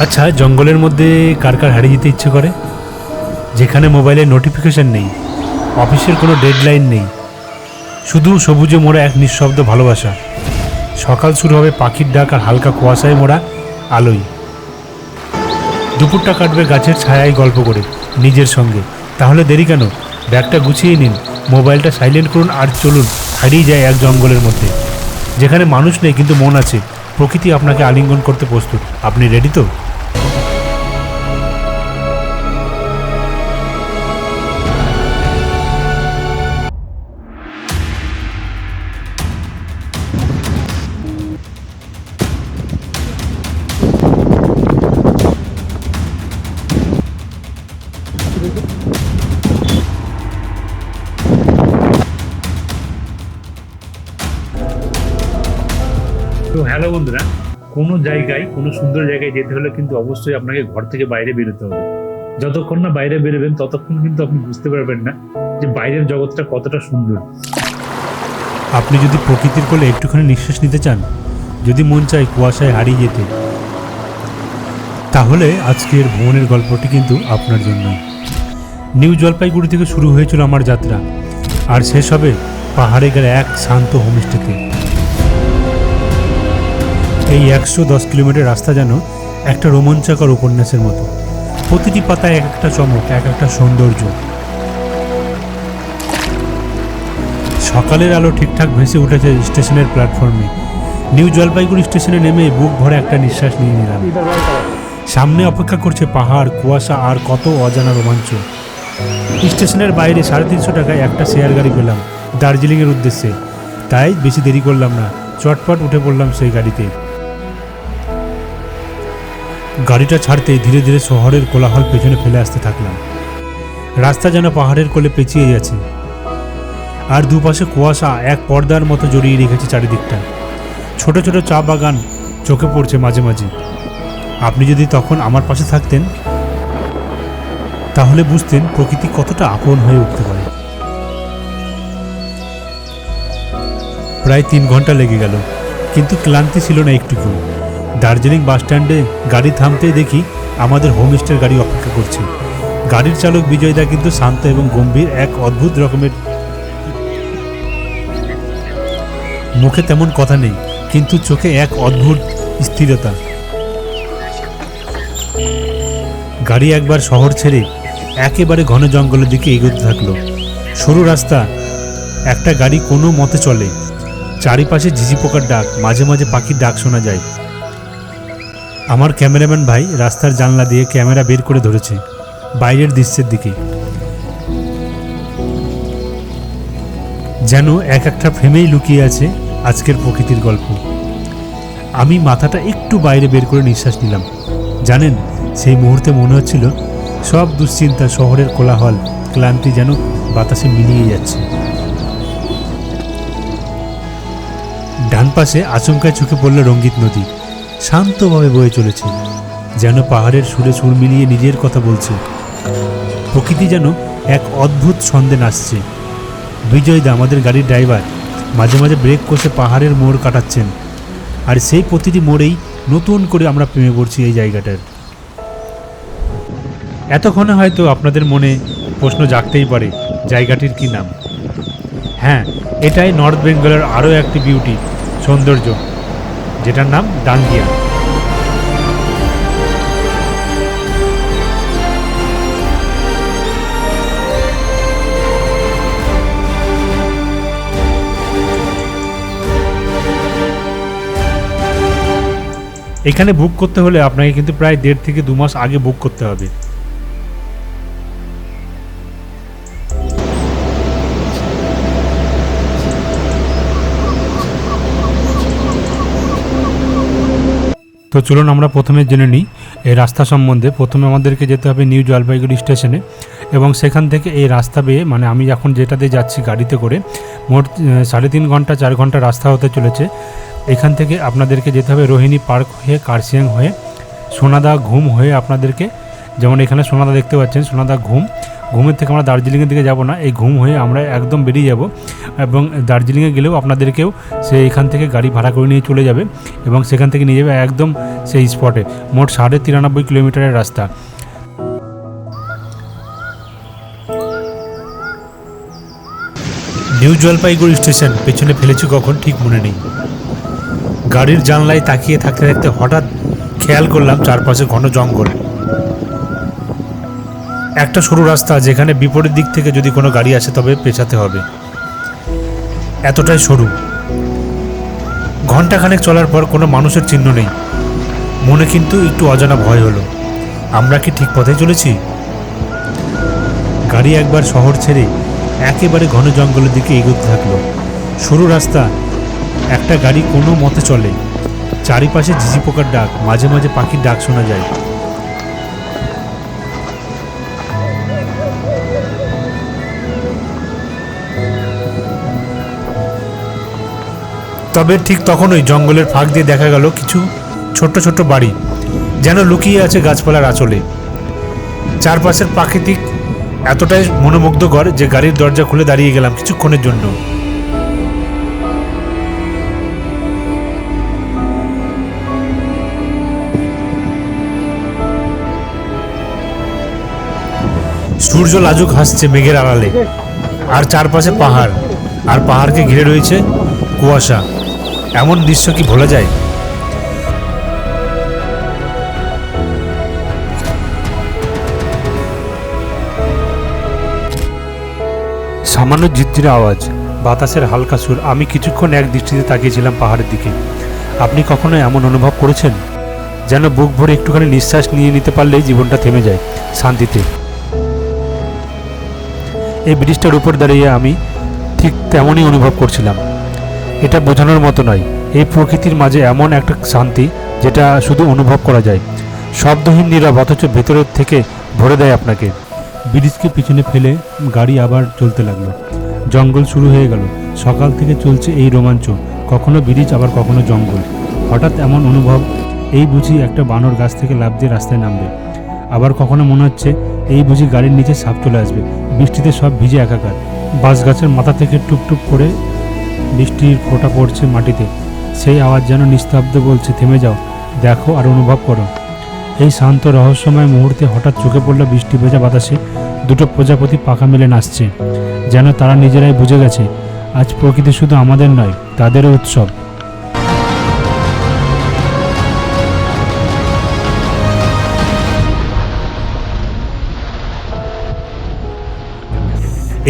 আচ্ছা জঙ্গলের মধ্যে কার কার হারিয়ে যেতে ইচ্ছে করে? যেখানে মোবাইলে নোটিফিকেশন নেই, অফিসের কোনো ডেডলাইন নেই, শুধু সবুজে মোড়া এক নিঃশব্দ ভালোবাসা। সকাল শুরু হবে পাখির ডাক আর হালকা কুয়াশায় মোড়া আলোয়। দুপুরটা কাটবে গাছের ছায়ায় গল্প করে নিজের সঙ্গে। তাহলে দেরি কেন? ব্যাগটা গুছিয়ে নিন, মোবাইলটা সাইলেন্ট করুন আর চলুন, হারিয়ে যায় এক জঙ্গলের মধ্যে। যেখানে মানুষ নেই, কিন্তু মন আছে। প্রকৃতি আপনাকে আলিঙ্গন করতে প্রস্তুত। আপনি রেডি তো? হ্যালো বন্ধুরা, কোনো জায়গায়, কোনো সুন্দর জায়গায় যেতে হলে কিন্তু অবশ্যই আপনাকে ঘর থেকে বাইরে বেরোতে হবে। যতক্ষণ না বাইরে বেরোবেন, ততক্ষণ কিন্তু আপনি বুঝতে পারবেন না যে বাইরের জগৎটা কতটা সুন্দর। আপনি যদি প্রকৃতির কোলে একটুখানি নিঃশ্বাস নিতে চান, যদি মন চায় কুয়াশায় হারিয়ে যেতে, তাহলে আজকের ভ্রমণের গল্পটি কিন্তু আপনার জন্য। নিউ জলপাইগুড়ি থেকে শুরু হয়েছিল আমার যাত্রা, আর শেষ হবে পাহাড়ে গেলে এক শান্ত হোমস্টেতে। এই একশো দশ কিলোমিটার রাস্তা যেন একটা রোমাঞ্চকর উপন্যাসের মতো। প্রতিটি পাতায় এক একটা চমক, এক একটা সৌন্দর্য। সকালের আলো ঠিকঠাক ভেসে উঠেছে স্টেশনের প্ল্যাটফর্মে। নিউ জলপাইগুড়ি স্টেশনে নেমে বুক ভরে একটা নিঃশ্বাস নিয়ে নিলাম। সামনে অপেক্ষা করছে পাহাড়, কুয়াশা আর কত অজানা রোমাঞ্চ। স্টেশনের বাইরে সাড়ে তিনশো টাকায় একটা শেয়ার গাড়ি পেলাম, দার্জিলিংয়ের উদ্দেশ্যে। তাই বেশি দেরি করলাম না, চটপট উঠে পড়লাম সেই গাড়িতে। গাড়িটা ছাড়তেই ধীরে ধীরে শহরের কোলাহল পেছনে ফেলে আসতে থাকলাম। রাস্তা যেন পাহাড়ের কোলে পেঁচিয়ে গেছে আর দুপাশে কুয়াশা এক পর্দার মতো জড়িয়ে রেখেছে চারিদিকটা। ছোট ছোট চা বাগান চোখে পড়ছে মাঝে মাঝে। আপনি যদি তখন আমার পাশে থাকতেন, তাহলে বুঝতেন প্রকৃতি কতটা আপন হয়ে উঠতে পারে। প্রায় তিন ঘণ্টা লেগে গেল, কিন্তু ক্লান্তি ছিল না একটুকু। দার্জিলিং বাস স্ট্যান্ডে গাড়ি থামতেই দেখি আমাদের হোমস্টের গাড়ি অপেক্ষা করছে। গাড়ির চালক বিজয়দা কিন্তু শান্ত এবং গম্ভীর এক অদ্ভুত রকমের মুখে তেমন কথা নেই, কিন্তু চোখে এক অদ্ভুত স্থিরতা। গাড়ি একবার শহর ছেড়ে একেবারে ঘন জঙ্গলের দিকে এগোতে থাকল। সরু রাস্তা, একটা গাড়ি কোনো মতে চলে। চারিপাশে ঝিঝি পোকার ডাক, মাঝে মাঝে পাখির ডাক শোনা যায়। আমার ক্যামেরাম্যান ভাই রাস্তার জানলা দিয়ে ক্যামেরা বের করে ধরেছে, বাইরের দৃশ্যের দিকে। যেন এক একটা ফ্রেমেই লুকিয়ে আছে আজকের প্রকৃতির গল্প। আমি মাথাটা একটু বাইরে বের করে নিঃশ্বাস নিলাম। জানেন, সেই মুহূর্তে মনে হচ্ছিল সব দুশ্চিন্তা শহরের কোলাহল, ক্লান্তি যেন বাতাসে মিলিয়ে যাচ্ছে। ডান পাশে আচমকায় চোখে পড়ল রঙ্গিত নদী। শান্তভাবে বয়ে চলেছে, যেন পাহাড়ের সুরে সুর মিলিয়ে নিজের কথা বলছে। প্রকৃতি যেন এক অদ্ভুত ছন্দে নাচছে। বিজয়দা, আমাদের গাড়ির ড্রাইভার, মাঝে মাঝে ব্রেক কষে পাহাড়ের মোড় কাটাচ্ছেন। আর সেই প্রতিটি মোড়েই নতুন করে আমরা প্রেমে পড়ছি এই জায়গাটার। এতক্ষণে হয়তো আপনাদের মনে প্রশ্ন জাগতেই পারে, জায়গাটির কি নাম? হ্যাঁ এটাই নর্থ বেঙ্গলের আরও একটি বিউটি, সৌন্দর্য। যেটার নাম ডাঙ্গিয়া এখানে বুক করতে হলে আপনাকে কিন্তু প্রায় দেড় থেকে দু মাস আগে বুক করতে হবে। তো চলুন আমরা প্রথমে জেনে নিই এই রাস্তা সম্বন্ধে। প্রথমে আমাদেরকে যেতে হবে নিউ জলপাইগুড়ি স্টেশনে এবং সেখান থেকে এই রাস্তা বেয়ে মানে আমি এখন যেটাতে যাচ্ছি গাড়িতে করে, মোট সাড়ে তিন ঘণ্টা, চার ঘণ্টা রাস্তা হতে চলেছে। এখান থেকে আপনাদেরকে যেতে হবে রোহিণী পার্ক হয়ে, কার্শিয়াং হয়ে, সোনাদা ঘুম হয়ে আপনাদেরকে, যেমন এখানে সোনাদা দেখতে পাচ্ছেন, সোনাদা ঘুম। ঘুমের থেকে আমরা দার্জিলিংয়ের দিকে যাব না। এই ঘুম হয়ে আমরা একদম বেরিয়ে যাব এবং দার্জিলিংয়ে গেলেও আপনাদেরকেও সে এখান থেকে গাড়ি ভাড়া করে নিয়ে চলে যাবে এবং সেখান থেকে নিয়ে যাবে একদম সেই স্পটে মোট সাড়ে তিরানব্বই কিলোমিটারের রাস্তা। নিউ জলপাইগুড়ি স্টেশন, পেছনে ফেলেছি কখন ঠিক মনে নেই। গাড়ির জানলায় তাকিয়ে থাকতে থাকতে হঠাৎ খেয়াল করলাম চারপাশে ঘন জঙ্গল। একটা সরু রাস্তা যেখানে বিপরীত দিক থেকে যদি কোনো গাড়ি আসে তবে পেছাতে হবে। এতটাই সরু। ঘন্টাখানেক চলার পর কোনো মানুষের চিহ্ন নেই। মনে কিন্তু একটু অজানা ভয় হলো। আমরা কি ঠিক পথে চলেছি? গাড়ি একবার শহর ছেড়ে একেবারে ঘন জঙ্গলের দিকে এগোতে থাকল। সরু রাস্তা, একটা গাড়ি কোনো মতে চলে। চারিপাশে ঝিঝি পোকার ডাক, মাঝে মাঝে পাখির ডাক শোনা যায়। তবে ঠিক তখনই জঙ্গলের ফাঁক দিয়ে দেখা গেল কিছু ছোট্ট ছোট্ট বাড়ি, যেন লুকিয়ে আছে গাছপালার আঁচলে। চারপাশের প্রাকৃতিক এতটাই মনোমুগ্ধকর যে গাড়ির দরজা খুলে দাঁড়িয়ে গেলাম কিছুক্ষণের জন্য। সূর্য লাজুক হাসছে মেঘের আড়ালে, আর চারপাশে পাহাড়, আর পাহাড়কে ঘিরে রয়েছে কুয়াশা। এমন দৃশ্য কি ভোলা যায়? সামান্য ঝিরঝিরে আওয়াজ, বাতাসের হালকা সুর, আমি কিছুক্ষণ এক দৃষ্টিতে তাকিয়েছিলাম পাহাড়ের দিকে। আপনি কখনো এমন অনুভব করেছেন? যেন বুক ভরে একটুখানি নিঃশ্বাস নিয়ে নিতে পারলেই জীবনটা থেমে যায়, শান্তিতে। এই ব্রিজটার উপর দাঁড়িয়ে আমি ঠিক তেমনই অনুভব করছিলাম। এটা বোঝানোর মতো নয়। এই প্রকৃতির মাঝে এমন একটা শান্তি যেটা শুধু অনুভব করা যায়। শব্দহীন নীরব অথচ ভেতরের থেকে ভরে দেয় আপনাকে। ব্রিজকে পিছনে ফেলে গাড়ি আবার চলতে লাগল। জঙ্গল শুরু হয়ে গেল। সকাল থেকে চলছে এই রোমাঞ্চ। কখনো ব্রিজ, আবার কখনো জঙ্গল। হঠাৎ এমন অনুভব, এই বুঝি একটা বানর গাছ থেকে লাফ দিয়ে রাস্তায় নামবে। আবার কখনো মনে হচ্ছে, এই বুঝি গাড়ির নিচে সাপ চলে আসবে। বৃষ্টিতে সব ভিজে একাকার। বাঁশ গাছের মাথা থেকে টুকটুক করে বৃষ্টির ফোঁটা পড়ছে মাটিতে। সেই আওয়াজ যেন নিস্তব্ধ বলছে, থেমে যাও, দেখো আর অনুভব করো। এই শান্ত রহস্যময় মুহূর্তে হঠাৎ চোখে পড়ল বৃষ্টি ভেজা বাতাসে। দুটো প্রজাপতি পাখা মেলে নাচছে। যেন তারা নিজেরাই বুঝে গেছে, আজ প্রকৃতি শুধু আমাদের নয়, তাদেরও উৎসব।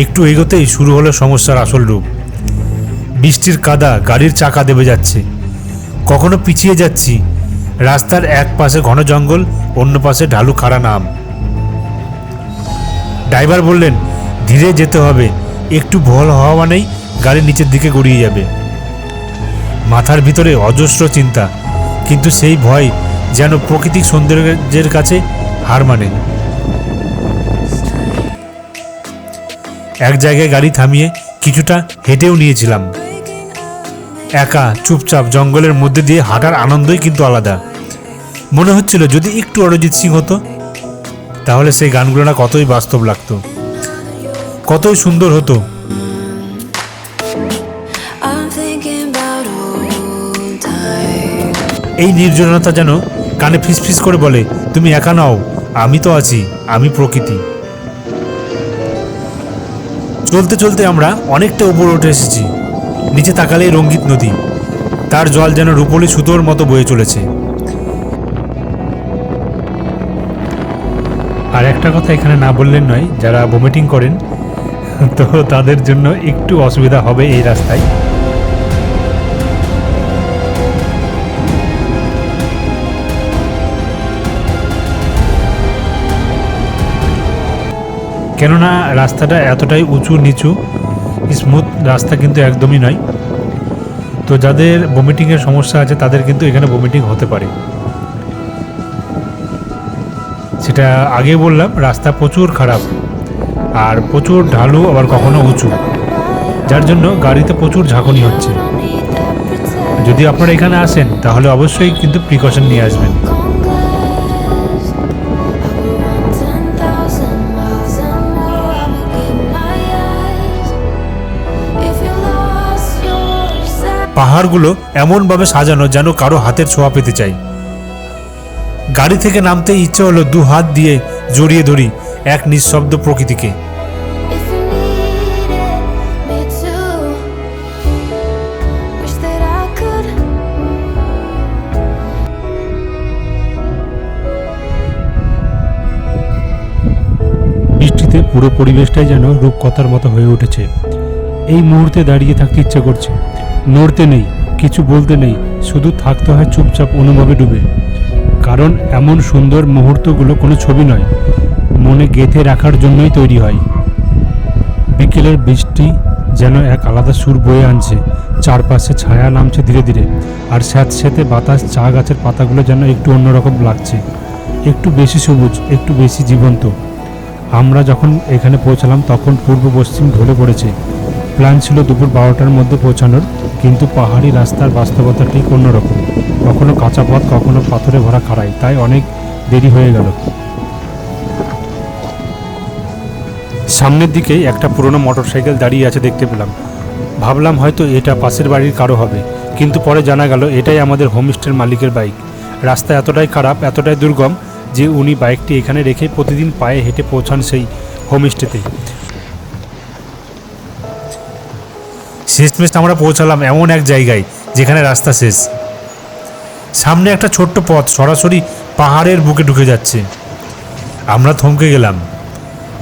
একটু এগোতেই শুরু হলো সমস্যার আসল রূপ। বৃষ্টির কাদা গাড়ির চাকা দেবে যাচ্ছে। কখনো পিছিয়ে যাচ্ছি। রাস্তার এক পাশে ঘন জঙ্গল, অন্য পাশে ঢালু খাড়া নাম। ড্রাইভার বললেন, ধীরে যেতে হবে। একটু ভল হওয়া মানেই গাড়ি নিচের দিকে গড়িয়ে যাবে। মাথার ভিতরে অজস্র চিন্তা, কিন্তু সেই ভয় যেন প্রাকৃতিক সৌন্দর্যের কাছে হার মানে। এক জায়গায় গাড়ি থামিয়ে কিছুটা হেঁটেও নিয়েছিলাম। একা চুপচাপ জঙ্গলের মধ্যে দিয়ে হাঁটার আনন্দই কিন্তু আলাদা। মনে হচ্ছিল যদি একটু অরিজিৎ সিং হতো তাহলে সেই গানগুলো না কতই বাস্তব লাগতো। কতই সুন্দর হতো. এই নির্জনতা যেন কানে ফিসফিস করে বলে তুমি একা নাও আমি তো আছি আমি প্রকৃতি। চলতে চলতে আমরা অনেকটা উপরে উঠে এসেছি। নিচে তাকালেই রঙ্গিত নদী। তার জল যেন রূপলি সুতোর মতো বয়ে চলেছে। আর একটা কথা এখানে না বললেন নয়, যারা ভমিটিং করেন, তো তাদের জন্য একটু অসুবিধা হবে এই রাস্তায়। কেননা রাস্তাটা এতটাই উঁচু নিচু স্মুথ রাস্তা কিন্তু একদমই নয় তো যাদের ভমিটিংয়ের সমস্যা আছে, তাদের কিন্তু এখানে ভমিটিং হতে পারে। সেটা আগে বললাম, রাস্তা প্রচুর খারাপ আর প্রচুর ঢালু, আবার কখনো উঁচু। যার জন্য গাড়িতে প্রচুর ঝাঁকুনি হচ্ছে। যদি আপনারা এখানে আসেন, তাহলে অবশ্যই কিন্তু প্রিকশন নিয়ে আসবেন। পাহাড়গুলো এমনভাবে সাজানো যেন কারও হাতের ছোঁয়া পেতে চাই। গাড়ি থেকে নামতে ইচ্ছে হলো দু হাত দিয়ে জড়িয়ে ধরি এক নিঃশব্দ প্রকৃতিকে. বৃষ্টিতে পুরো পরিবেশটাই যেন রূপকথার মতো হয়ে উঠেছে। এই মুহূর্তে দাঁড়িয়ে থাকতে ইচ্ছে করছে। নড়তে নেই, কিছু বলতে নেই, শুধু থাকতে হয় চুপচাপ অনুভবে ডুবে। কারণ এমন সুন্দর মুহূর্তগুলো কোনো ছবি নয়, মনে গেঁথে রাখার জন্যই তৈরি হয়। বিকেলের বৃষ্টি যেন এক আলাদা সুর বয়ে আনছে, চারপাশে ছায়া নামছে ধীরে ধীরে, আর স্যাঁত স্যাঁতে বাতাস চা গাছের পাতাগুলো যেন একটু অন্যরকম লাগছে। একটু বেশি সবুজ, একটু বেশি জীবন্ত। আমরা যখন এখানে পৌঁছালাম তখন পূর্ব পশ্চিম ঢলে পড়েছে প্ল্যান ছিল দুপুর বারোটার মধ্যে পৌঁছানোর, কিন্তু পাহাড়ি রাস্তার বাস্তবতা ঠিক অন্যরকম। কখনো কাঁচা পথ, কখনো পাথরে ভরা খাড়াই, তাই অনেক দেরি হয়ে গেল। সামনের দিকেই একটা পুরনো মোটরসাইকেল দাঁড়িয়ে আছে দেখতে পেলাম। ভাবলাম হয়তো এটা পাশের বাড়ির কারও হবে, কিন্তু পরে জানা গেল এটাই আমাদের হোমস্টের মালিকের বাইক। রাস্তা এতটাই খারাপ, এতটাই দুর্গম যে উনি বাইকটি এখানে রেখে প্রতিদিন পায়ে হেঁটে পৌঁছান সেই হোমস্টেতে শেষমেশ আমরা পৌঁছালাম এমন এক জায়গায়, যেখানে রাস্তা শেষ। সামনে একটা ছোট্ট পথ সরাসরি পাহাড়ের বুকে ঢুকে যাচ্ছে। আমরা থমকে গেলাম,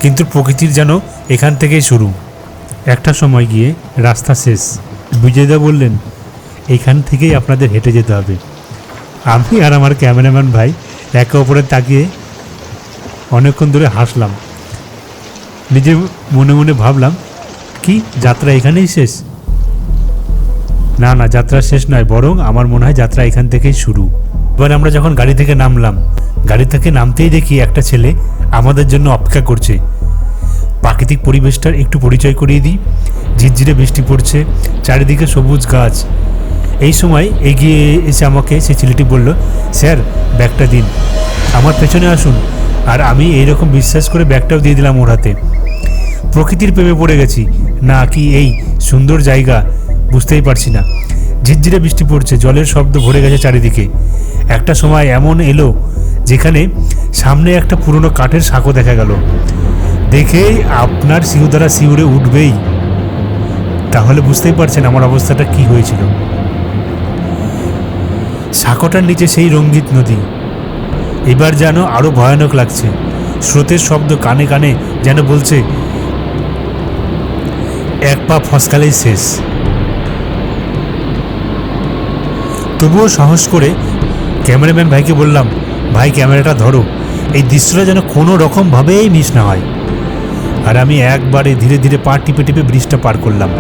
কিন্তু প্রকৃতির যেন এখান থেকেই শুরু। একটা সময় গিয়ে রাস্তা শেষ। বিজয়দা বললেন, এখান থেকেই আপনাদের হেঁটে যেতে হবে। আমি আর আমার ক্যামেরাম্যান ভাই একে অপরের তাকিয়ে অনেকক্ষণ ধরে হাসলাম। নিজে মনে মনে ভাবলাম, কি, যাত্রা এখানেই শেষ? না না, যাত্রা শেষ নয়, বরং আমার মনে হয় যাত্রা এখান থেকেই শুরু। এবার আমরা যখন গাড়ি থেকে নামলাম, গাড়ি থেকে নামতেই দেখি একটা ছেলে আমাদের জন্য অপেক্ষা করছে। প্রাকৃতিক পরিবেশটার একটু পরিচয় করিয়ে দিই। ঝিরঝিরে বৃষ্টি পড়ছে, চারিদিকে সবুজ গাছ। এই সময় এগিয়ে এসে আমাকে সেই ছেলেটি বলল, স্যার, ব্যাগটা দিন। আমার পেছনে আসুন। আর আমি এইরকম বিশ্বাস করে ব্যাগটাও দিয়ে দিলাম ওর হাতে। প্রকৃতির প্রেমে পড়ে গেছি। না, কি এই সুন্দর জায়গা? বুঝতেই পারছি না। ঝিরঝিরে বৃষ্টি পড়ছে, জলের শব্দ ভরে গেছে চারিদিকে। একটা সময় এমন এলো যেখানে সামনে একটা পুরনো কাঠের সাঁকো দেখা গেল। দেখেই আপনার শিউদারা শিউরে উঠবেই। তাহলে বুঝতেই পারছেন আমার অবস্থাটা কি হয়েছিল। সাঁকোটার নিচে সেই রঙ্গিত নদী। এবার যেন আরও ভয়ানক লাগছে। স্রোতের শব্দ কানে কানে যেন বলছে, এক পা ফসকালেই শেষ। তবুও সাহস করে ক্যামেরাম্যান ভাইকে বললাম, ভাই, ক্যামেরাটা ধরো। এই দৃশ্যটা যেন কোনো রকমভাবেই মিস না হয়। আর আমি একবারে ধীরে ধীরে পা টিপে টিপে ব্রিজটা পার করলাম।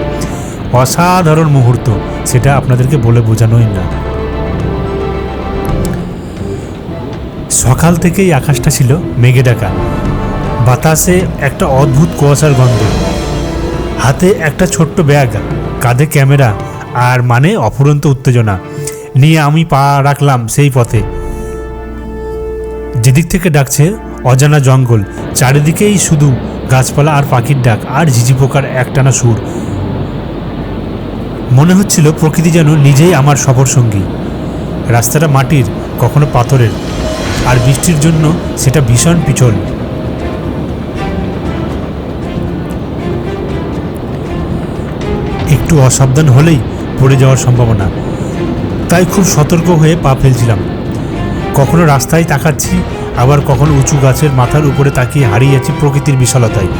অসাধারণ মুহূর্ত, সেটা আপনাদেরকে বলে বোঝানোই না। সকাল থেকেই আকাশটা ছিল মেঘে ডাকা বাতাসে একটা অদ্ভুত কুয়াশার গন্ধ। হাতে একটা ছোট্ট ব্যাগ, কাঁধে ক্যামেরা, আর মানে অফুরন্ত উত্তেজনা। নিয়ে আমি পা রাখলাম সেই পথে। যেদিক থেকে ডাকছে অজানা জঙ্গল, চারিদিকেই শুধু গাছপালা আর পাখির ডাক আর ঝিঝি পোকার একটানা সুর। মনে হচ্ছিল প্রকৃতি যেন নিজেই আমার সফর সঙ্গী। রাস্তাটা মাটির, কখনো পাথরের, আর বৃষ্টির জন্য সেটা ভীষণ পিছল। একটু অসাবধান হলেই পড়ে যাওয়ার সম্ভাবনা। তাই খুব সতর্ক হয়ে পা ফেলছিলাম। কখনো রাস্তায় তাকাচ্ছি, আবার কখনো উঁচু গাছের মাথার উপরে তাকিয়ে হারিয়ে যাচ্ছি প্রকৃতির বিশালতায়।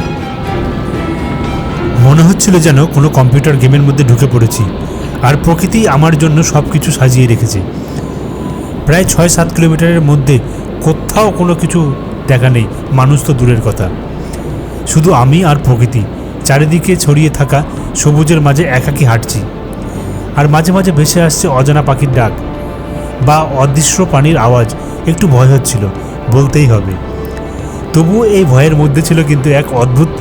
মনে হচ্ছিল যেন কোনো কম্পিউটার গেমের মধ্যে ঢুকে পড়েছি, আর প্রকৃতি আমার জন্য সব কিছু সাজিয়ে রেখেছে। প্রায় ছয় সাত কিলোমিটারের মধ্যে কোথাও কোনো কিছু দেখা নেই, মানুষ তো দূরের কথা। শুধু আমি আর প্রকৃতি, চারিদিকে ছড়িয়ে থাকা সবুজের মাঝে একাকি হাঁটছি। আর মাঝে মাঝে ভেসে আসছে অজানা পাখির ডাক বা অদৃশ্য পানির আওয়াজ। একটু ভয় হচ্ছিল, বলতেই হবে। তবুও এই ভয়ের মধ্যে ছিল কিন্তু এক অদ্ভুত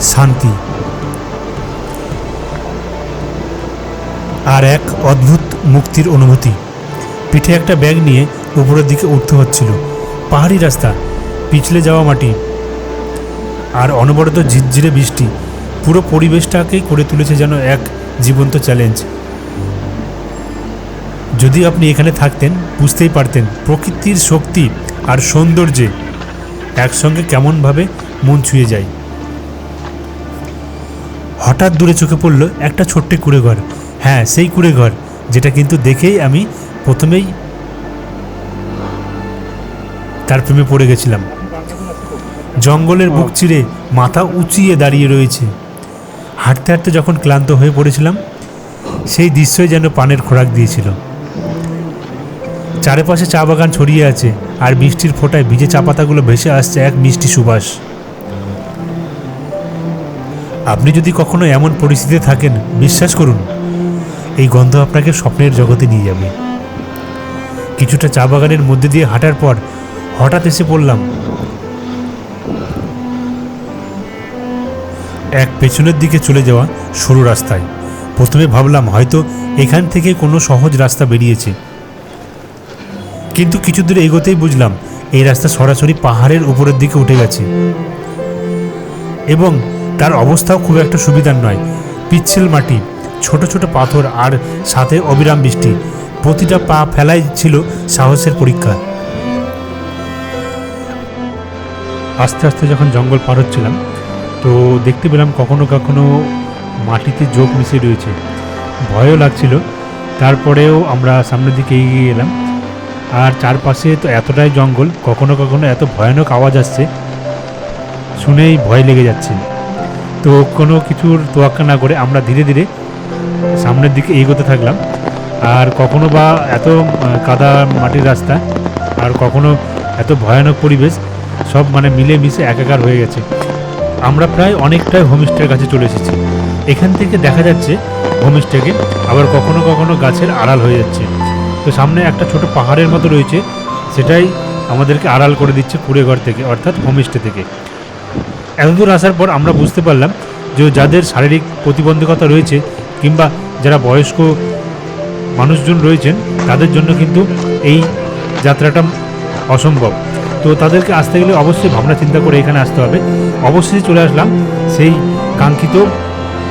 শান্তি আর এক অদ্ভুত মুক্তির অনুভূতি। পিঠে একটা ব্যাগ নিয়ে উপরের দিকে উঠতে হচ্ছিল। পাহাড়ি রাস্তা, পিছলে যাওয়া মাটি আর অনবরত ঝিরঝিরে বৃষ্টি। পুরো পরিবেশটাকেই করে তুলেছে যেন এক জীবন্ত চ্যালেঞ্জ যদি আপনি এখানে থাকতেন, বুঝতেই পারতেন প্রকৃতির শক্তি আর সৌন্দর্যে একসঙ্গে কেমনভাবে মন ছুঁয়ে যায়। হঠাৎ দূরে চোখে পড়ল একটা ছোট্ট কুড়ে ঘর হ্যাঁ সেই কুড়ে ঘর যেটা কিন্তু দেখেই আমি প্রথমেই তার প্রেমে পড়ে গেছিলাম। জঙ্গলের বুক চিরে মাথা উঁচিয়ে দাঁড়িয়ে রয়েছে। হাঁটতে হাঁটতে যখন ক্লান্ত হয়ে পড়েছিলাম, সেই দৃশ্যই যেন পানের খোরাক দিয়েছিল। চারিপাশে চা বাগান ছড়িয়ে আছে আর বৃষ্টির ফোঁটায় ভিজে চা পাতাগুলো ভেসে আসছে এক মিষ্টি সুবাস। আপনি যদি কখনো এমন পরিস্থিতিতে থাকেন, বিশ্বাস করুন, এই গন্ধ আপনাকে স্বপ্নের জগতে নিয়ে যাবে। কিছুটা চা বাগানের মধ্যে দিয়ে হাঁটার পর হঠাৎ এসে পড়লাম এক পেছনের দিকে চলে যাওয়া সরু রাস্তায়। প্রথমে ভাবলাম হয়তো এখান থেকে কোনো সহজ রাস্তা বেরিয়েছে। কিন্তু কিছু দূরে এগোতেই বুঝলাম এই রাস্তা সরাসরি পাহাড়ের উপরের দিকে উঠে গেছে। এবং তার অবস্থাও খুব একটা সুবিধার নয়। পিচ্ছিল মাটি, ছোট ছোট পাথর আর সাথে অবিরাম বৃষ্টি। প্রতিটা পা ফেলাই ছিল সাহসের পরীক্ষা। আস্তে আস্তে যখন জঙ্গল পার হচ্ছিলাম তো দেখতে পেলাম কখনো কখনো মাটিতে যোগ মিশে রয়েছে। ভয়ও লাগছিল। তারপরেও আমরা সামনের দিকে এগিয়ে গেলাম আর চারপাশে তো এতটাই জঙ্গল, কখনো কখনো এত ভয়ানক আওয়াজ আসছে, শুনেই ভয় লেগে যাচ্ছে। তো কোনো কিছুর তোয়াক্কা না করে আমরা ধীরে ধীরে সামনের দিকে এগোতে থাকলাম। আর কখনো বা এত কাদা মাটির রাস্তা, আর কখনো এত ভয়ানক পরিবেশ, সব মানে মিলে মিশে একাকার হয়ে গেছে। আমরা প্রায় অনেকটাই হোমস্টের কাছে চলে এসেছি। এখান থেকে দেখা যাচ্ছে হোমস্টেকে আবার কখনো কখনো গাছের আড়াল হয়ে যাচ্ছে। তো সামনে একটা ছোট পাহাড়ের মতো রয়েছে, সেটাই আমাদেরকে আড়াল করে দিচ্ছে কুড়ে ঘর থেকে, অর্থাৎ হোমস্টে থেকে। এতদূর আসার পর আমরা বুঝতে পারলাম যে যাদের শারীরিক প্রতিবন্ধকতা রয়েছে কিংবা যারা বয়স্ক মানুষজন রয়েছেন, তাদের জন্য কিন্তু এই যাত্রাটা অসম্ভব। তো তাদেরকে আসতে গেলে অবশ্যই ভাবনা চিন্তা করে এখানে আসতে হবে। অবশ্যই চলে আসলাম সেই কাঙ্ক্ষিত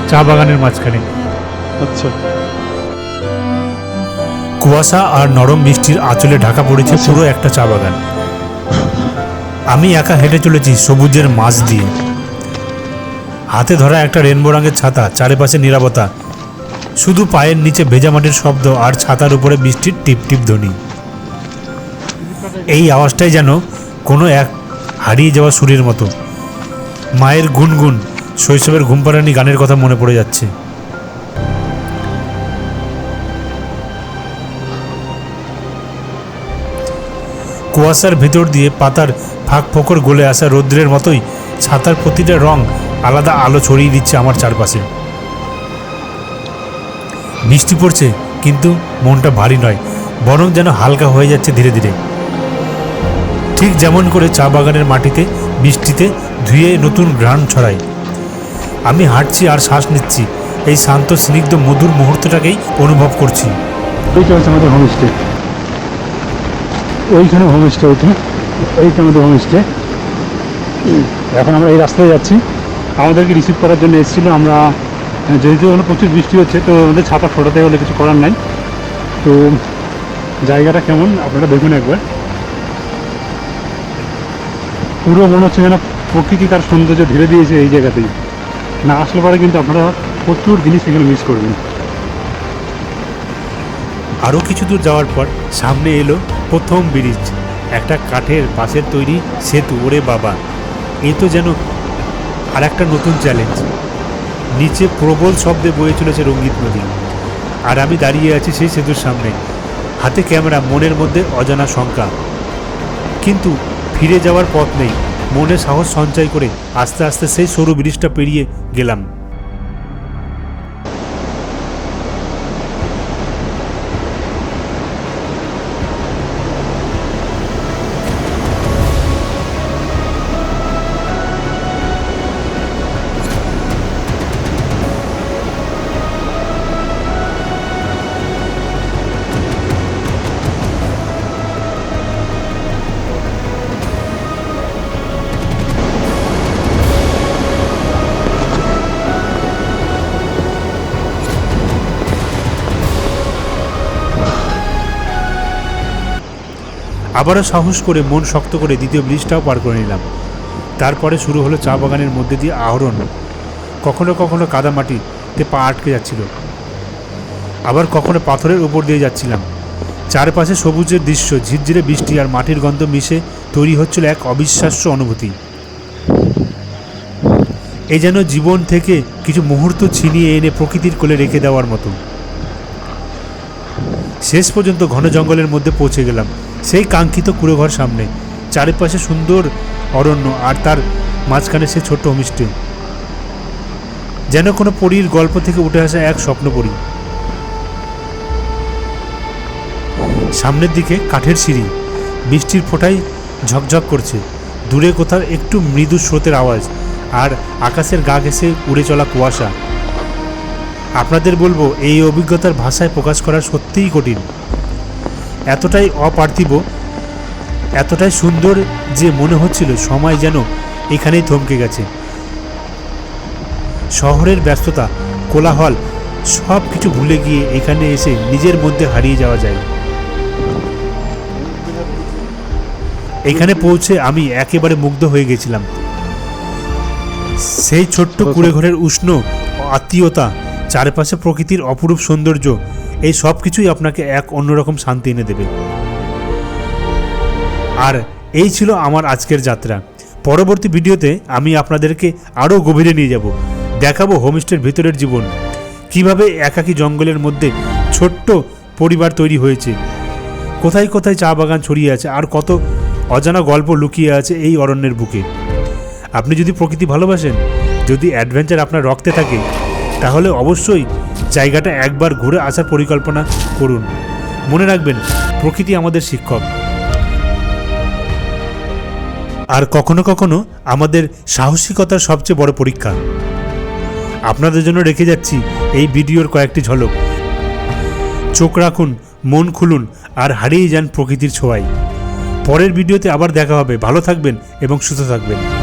চা বাগানের মাঝখানে। আচ্ছা। কুয়াশা আর নরম বৃষ্টির আঁচলে ঢাকা পড়েছে পুরো একটা চা বাগান। আমি একা হেঁটে চলেছি সবুজের মাছ দিয়ে। হাতে ধরা একটা রেনবো রঙের ছাতা চারিপাশে নিরাপত্তা। শুধু পায়ের নিচে ভেজা মাটির শব্দ আর ছাতার উপরে বৃষ্টির টিপ টিপ ধ্বনি। এই আওয়াজটাই যেন কোনো এক হারিয়ে যাওয়া সুরের মতো। মায়ের গুনগুন শৈশবের ঘুমপাড়ানি গানের কথা মনে পড়ে যাচ্ছে। কুয়াশার ভেতর দিয়ে পাতার ফাঁক ফোকর গলে আসা রৌদ্রের মতোই ছাতার প্রতিটা রং আলাদা আলো ছড়িয়ে দিচ্ছে আমার চারপাশে। বৃষ্টি পড়ছে, কিন্তু মনটা ভারী নয়, বরং যেন হালকা হয়ে যাচ্ছে ধীরে ধীরে। ঠিক যেমন করে চা বাগানের মাটিতে, বৃষ্টিতে ধুয়ে নতুন ঘ্রাণ ছড়ায়। আমি হাঁটছি আর শ্বাস নিচ্ছি। এই শান্ত, স্নিগ্ধ, মধুর মুহূর্তটাকেই অনুভব করছি। এইটা হচ্ছে আমাদের হোমস্টে ওইখানে হোমস্টে আমাদের হোমস্টে এখন আমরা এই রাস্তায় যাচ্ছি। আমাদেরকে রিসিভ করার জন্য এসেছিল। আমরা, যেহেতু ওখানে প্রচুর বৃষ্টি হচ্ছে, তো আমাদের ছাতা ফোটাতে হলে কিছু করার নাই। তো জায়গাটা কেমন? আপনারা দেখুন একবার। পুরো মনে হচ্ছে যেন প্রকৃতি তার সৌন্দর্য ধীরে দিয়েছে এই জায়গাতেই। না আসলে পরে কিন্তু আপনারা প্রচুর জিনিস এখানে মিস করবেন। আরও কিছু দূর যাওয়ার পর সামনে এলো প্রথম ব্রিজ, একটা কাঠের বাঁশের তৈরি সেতু। ওরে বাবা, এ তো যেন আর একটা নতুন চ্যালেঞ্জ নিচে প্রবল শব্দে বয়ে চলেছে রঙ্গিত নদী। আর আমি দাঁড়িয়ে আছি সেই সেতুর সামনে। হাতে ক্যামেরা, মনের মধ্যে অজানা শঙ্কা। কিন্তু ফিরে যাওয়ার পথ নেই। মনে সাহস সঞ্চয় করে আস্তে আস্তে সেই সরু ব্রিজটা পেরিয়ে গেলাম। আবারও সাহস করে মন শক্ত করে দ্বিতীয় ব্রিজটাও পার করে নিলাম। তারপরে শুরু হলো চা বাগানের মধ্যে দিয়ে আহরণ। কখনো কখনো কাদা মাটিতে পা আটকে যাচ্ছিল। আবার কখনো পাথরের উপর দিয়ে যাচ্ছিলাম। চারপাশে সবুজের দৃশ্য, ঝিরঝিরে বৃষ্টি আর মাটির গন্ধ মিশে তৈরি হচ্ছিল এক অবিশ্বাস্য অনুভূতি। এ যেন জীবন থেকে কিছু মুহূর্ত ছিনিয়ে এনে প্রকৃতির কোলে রেখে দেওয়ার মতো। শেষ পর্যন্ত ঘন জঙ্গলের মধ্যে পৌঁছে গেলাম। সেই কাঙ্ক্ষিত কুড়োঘর সামনে। চারিপাশে সুন্দর অরণ্য আর তার মাঝখানে সে ছোট্ট হোমস্টে যেন কোনো পরীর গল্প থেকে উঠে আসা এক স্বপ্নপরী সামনের দিকে কাঠের সিঁড়ি। বৃষ্টির ফোঁটায় ঝকঝক করছে। দূরে কোথাও একটু মৃদু স্রোতের আওয়াজ আর আকাশের গা ঘেঁষে উড়ে চলা কুয়াশা। আপনাদের বলব, এই অভিজ্ঞতার ভাষায় প্রকাশ করা সত্যিই কঠিন। এতটাই অপার্থিব, এতটাই সুন্দর যে মনে হচ্ছিল সময় যেন এখানেই থমকে গেছে। শহরের ব্যস্ততা, কোলাহল সব কিছু ভুলে গিয়ে এখানে এসে নিজের মধ্যে হারিয়ে যাওয়া যায়। এখানে পৌঁছে আমি একেবারে মুগ্ধ হয়ে গেছিলাম। সেই ছোট্ট কুড়ে ঘরের উষ্ণ আত্মীয়তা, চারপাশে প্রকৃতির অপরূপ সৌন্দর্য এই সব কিছুই আপনাকে এক অন্যরকম শান্তি এনে দেবে। আর এই ছিল আমার আজকের যাত্রা। পরবর্তী ভিডিওতে আমি আপনাদেরকে আরও গভীরে নিয়ে যাব। দেখাবো হোমস্টের ভিতরের জীবন। কীভাবে একাকী জঙ্গলের মধ্যে ছোট্ট পরিবার তৈরি হয়েছে। কোথায় কোথায় চা বাগান ছড়িয়ে আছে আর কত অজানা গল্প লুকিয়ে আছে এই অরণ্যের বুকে। আপনি যদি প্রকৃতি ভালোবাসেন, যদি অ্যাডভেঞ্চার আপনার রক্তে থাকে, তাহলে অবশ্যই জায়গাটা একবার ঘুরে আসার পরিকল্পনা করুন। মনে রাখবেন, প্রকৃতি আমাদের শিক্ষক। আর কখনো কখনো আমাদের সাহসিকতার সবচেয়ে বড় পরীক্ষা। আপনাদের জন্য রেখে যাচ্ছি এই ভিডিওর কয়েকটি ঝলক। চোখ রাখুন, মন খুলুন, আর হারিয়ে যান প্রকৃতির ছোঁয়ায়। পরের ভিডিওতে আবার দেখা হবে। ভালো থাকবেন এবং সুস্থ থাকবেন।